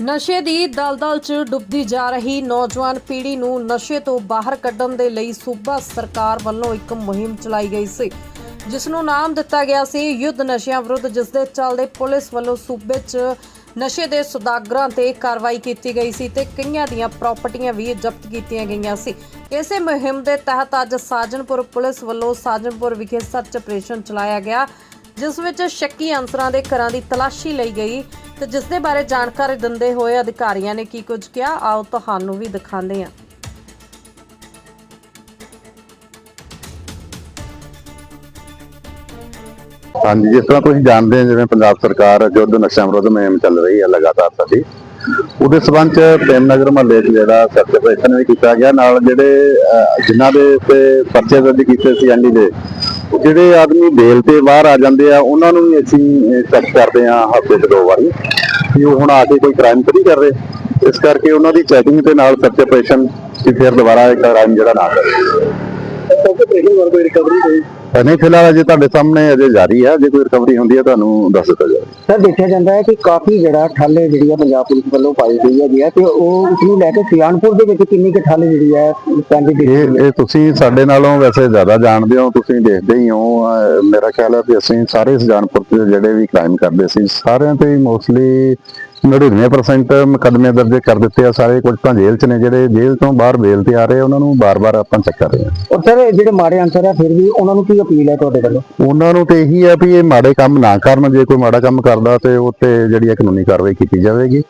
ਨਸ਼ੇ ਦੀ ਦਲਦਲ 'ਚ ਡੁੱਬਦੀ ਜਾ ਰਹੀ ਨੌਜਵਾਨ ਪੀੜ੍ਹੀ ਨੂੰ ਨਸ਼ੇ ਤੋਂ ਬਾਹਰ ਕੱਢਣ ਦੇ ਲਈ ਸੂਬਾ ਸਰਕਾਰ ਵੱਲੋਂ ਇੱਕ ਮੁਹਿੰਮ ਚਲਾਈ ਗਈ ਸੀ ਜਿਸ ਨੂੰ ਨਾਮ ਦਿੱਤਾ ਗਿਆ ਸੀ ਯੁੱਧ ਨਸ਼ਿਆਂ ਵਿਰੁੱਧ ਜਿਸ ਦੇ ਚੱਲਦੇ ਪੁਲਿਸ ਵੱਲੋਂ ਸੂਬੇ 'ਚ ਨਸ਼ੇ ਦੇ ਸੁਦਾਗਰਾਂ ਤੇ ਕਾਰਵਾਈ ਕੀਤੀ ਗਈ ਸੀ ਤੇ ਕਈਆਂ ਦੀਆਂ ਪ੍ਰਾਪਰਟੀਆਂ ਵੀ ਜ਼ਬਤ ਕੀਤੀਆਂ ਗਈਆਂ ਸੀ। ਇਸੇ ਮੁਹਿੰਮ ਦੇ ਤਹਿਤ ਅੱਜ ਸਾਜਨਪੁਰ ਪੁਲਿਸ ਵੱਲੋਂ ਸਾਜਨਪੁਰ ਵਿਖੇ ਸਰਚ ਆਪਰੇਸ਼ਨ ਚਲਾਇਆ ਗਿਆ, ਜਿਸ ਵਿੱਚ ਸ਼ੱਕੀ ਅਨਸਰਾਂ ਦੇ ਘਰਾਂ ਦੀ ਤਲਾਸ਼ੀ ਲਈ ਗਈ ਤੇ ਜਿਸ ਦੇ ਬਾਰੇ ਜਾਣਕਾਰੀ ਦਿੰਦੇ ਹੋਏ ਅਧਿਕਾਰੀਆਂ ਨੇ ਕੀ ਕੁਝ ਕਿਹਾ? ਆਓ ਤੁਹਾਨੂੰ ਵੀ ਦਿਖਾਉਂਦੇ ਹਾਂ। ਹਾਂਜੀ ਜਿਸ ਤਰ੍ਹਾਂ ਤੁਸੀਂ ਜਾਣਦੇ ਹੋ ਜਿਵੇਂ ਪੰਜਾਬ ਸਰਕਾਰ ਯੁੱਧ ਨਸ਼ਾ ਵਿਰੁੱਧ ਮੁਹਿੰਮ ਚੱਲ ਰਹੀ ਹੈ ਲਗਾਤਾਰ ਸਾਡੀ ਉਹਦੇ ਸਬੰਧ ਚ ਪ੍ਰੇਮ ਨਗਰ ਮਹੱਲੇ 'ਚ ਜਿਹੜਾ ਸਰਚ ਵੀ ਕੀਤਾ ਗਿਆ। ਨਾਲ ਜਿਹੜੇ ਅਹ, ਜਿਨ੍ਹਾਂ ਦੇ ਤੇ ਪਰਚੇ ਦਰਜ ਕੀਤੇ ਸੀ ਐਨਡੀ ਦੇ ਜਿਹੜੇ ਆਦਮੀ ਬੇਲ ਤੇ ਬਾਹਰ ਆ ਜਾਂਦੇ ਆ, ਉਹਨਾਂ ਨੂੰ ਵੀ ਅਸੀਂ ਚੈੱਕ ਕਰਦੇ ਆ ਹਫ਼ਤੇ 'ਚ ਦੋ ਵਾਰੀ ਕਿ ਉਹ ਹੁਣ ਆ ਕੇ ਕੋਈ ਕ੍ਰਾਈਮ ਤਾਂ ਨਹੀਂ ਕਰ ਰਹੇ। ਇਸ ਕਰਕੇ ਉਹਨਾਂ ਦੀ ਚੈਕਿੰਗ ਤੇ ਨਾਲ ਸਰਚ ਆਪਰੇਸ਼ਨ ਕਿ ਫਿਰ ਦੁਬਾਰਾ ਇਹ ਕ੍ਰਾਈਮ ਜਿਹੜਾ ਨਾ ਕਰੇ। ਕਿਉਂਕਿ ਪਹਿਲੀ ਵਾਰ ਰਿਕਵਰੀ ਹੋਈ? ਨਹੀਂ ਫਿਲਹਾਲ ਅਜੇ ਤੁਹਾਡੇ ਸਾਹਮਣੇ ਅਜੇ ਜਾਰੀ ਹੈ ਜੇ ਕੋਈ ਰਿਕਵਰੀ ਹੁੰਦੀ ਹੈ ਤੁਹਾਨੂੰ ਦੱਸ ਦਿੱਤਾ ਜਾਵੇ। ਸਰ ਦੇਖਿਆ ਜਾਂਦਾ ਹੈ ਕਿ ਕਾਫੀ ਜਿਹੜਾ ਠੱਲ ਜਿਹੜੀ ਹੈ ਪੰਜਾਬ ਪੁਲਿਸ ਵੱਲੋਂ ਪਾਈ ਗਈ ਹੈਗੀ ਹੈ ਤੇ ਉਹ ਉਸ ਨੂੰ ਲੈ ਕੇ ਸਿਆਣਪੁਰ ਦੇ ਵਿੱਚ ਕਿੰਨੀ ਕੁ ਠੱਲ ਜਿਹੜੀ ਹੈ ਪੈਂਦੀ ਇਹ ਇਹ ਤੁਸੀਂ ਸਾਡੇ ਨਾਲੋਂ ਵੈਸੇ ਜ਼ਿਆਦਾ ਜਾਣਦੇ ਹੋ ਤੁਸੀਂ ਦੇਖਦੇ ਹੀ ਹੋ। ਮੇਰਾ ਖਿਆਲ ਹੈ ਕਿ ਅਸੀਂ ਸਾਰੇ ਸੁਜਾਨਪੁਰ ਦੇ ਜਿਹੜੇ ਵੀ ਕ੍ਰਾਈਮ ਕਰਦੇ ਸੀ ਸਾਰਿਆਂ ਤੇ ਮੋਸਟਲੀ 99% ਮੁਕੱਦਮੇ ਦਰਜ ਕਰ ਦਿੱਤੇ ਆ ਸਾਰੇ ਕੁਝ ਤਾਂ ਜੇਲ੍ਹ 'ਚ ਨੇ ਜਿਹੜੇ ਜੇਲ੍ਹ ਤੋਂ ਬਾਹਰ ਬੇਲ ਤੇ ਆ ਰਹੇ ਉਹਨਾਂ ਨੂੰ ਬਾਰ-ਬਾਰ ਆਪਾਂ ਚੈੱਕ ਕਰ ਰਹੇ ਹਾਂ ਔਰ ਸਰ ਜਿਹੜੇ ਮਾੜੇ ਅਨਸਰ ਹੈ ਫਿਰ ਵੀ ਉਹਨਾਂ ਨੂੰ ਕੀ ਅਪੀਲ ਹੈ ਤੁਹਾਡੇ ਵੱਲੋਂ? ਉਹਨਾਂ ਨੂੰ ਤੇ ਇਹੀ ਹੈ ਵੀ ਇਹ ਮਾੜੇ ਕੰਮ ਨਾ ਕਰਨ ਜੇ ਕੋਈ ਮਾੜਾ ਕੰਮ ਕਰਦਾ ਤੇ ਉਹ ਤੇ ਜਿਹੜੀ ਹੈ ਕਾਨੂੰਨੀ ਕਾਰਵਾਈ ਕੀਤੀ ਜਾਵੇਗੀ।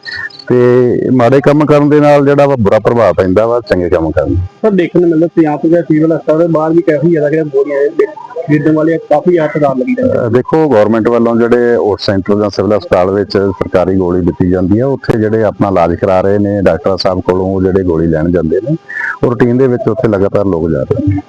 ਤੇ ਮਾੜੇ ਕੰਮ ਕਰਨ ਦੇ ਨਾਲ ਜਿਹੜਾ ਵਾ ਬੁਰਾ ਪ੍ਰਭਾਵ ਪੈਂਦਾ ਵਾ ਚੰਗੇ ਕੰਮ ਕਰਨ। ਦਾ। ਸਰ ਦੇਖਣ ਨੂੰ ਮਿਲਦਾ ਪੰਜਾਬ ਦੇ ਸਿਵਲ ਹਸਪਤਾਲ ਦੇ ਬਾਹਰ ਵੀ ਕਾਫੀ ਜ਼ਿਆਦਾ ਜਿਹੜੇ ਗੋਲੀਆਂ ਖਰੀਦਣ ਵਾਲੇ ਕਾਫੀ ਹੱਥਦਾਰ ਲੱਗੀ ਜਾਂਦੇ ਦੇਖੋ ਗਵਰਨਮੈਂਟ ਵੱਲੋਂ ਜਿਹੜੇ ਉਸ ਸੈਂਟਰ ਜਾਂ ਸਿਵਲ ਹਸਪਤਾਲ ਵਿੱਚ ਸਰਕਾਰੀ ਗੋਲੀ ਦਿੱਤੀ ਜਾਂਦੀ ਹੈ। ਉੱਥੇ ਜਿਹੜੇ ਆਪਣਾ ਇਲਾਜ ਕਰਾ ਰਹੇ ਨੇ, ਡਾਕਟਰ ਸਾਹਿਬ ਕੋਲੋਂ ਉਹ ਜਿਹੜੇ ਗੋਲੀ ਲੈਣ ਜਾਂਦੇ ਨੇ, ਉਹ ਰੂਟੀਨ ਦੇ ਵਿੱਚ ਉੱਥੇ ਲਗਾਤਾਰ ਲੋਕ ਜਾ ਰਹੇ ਨੇ।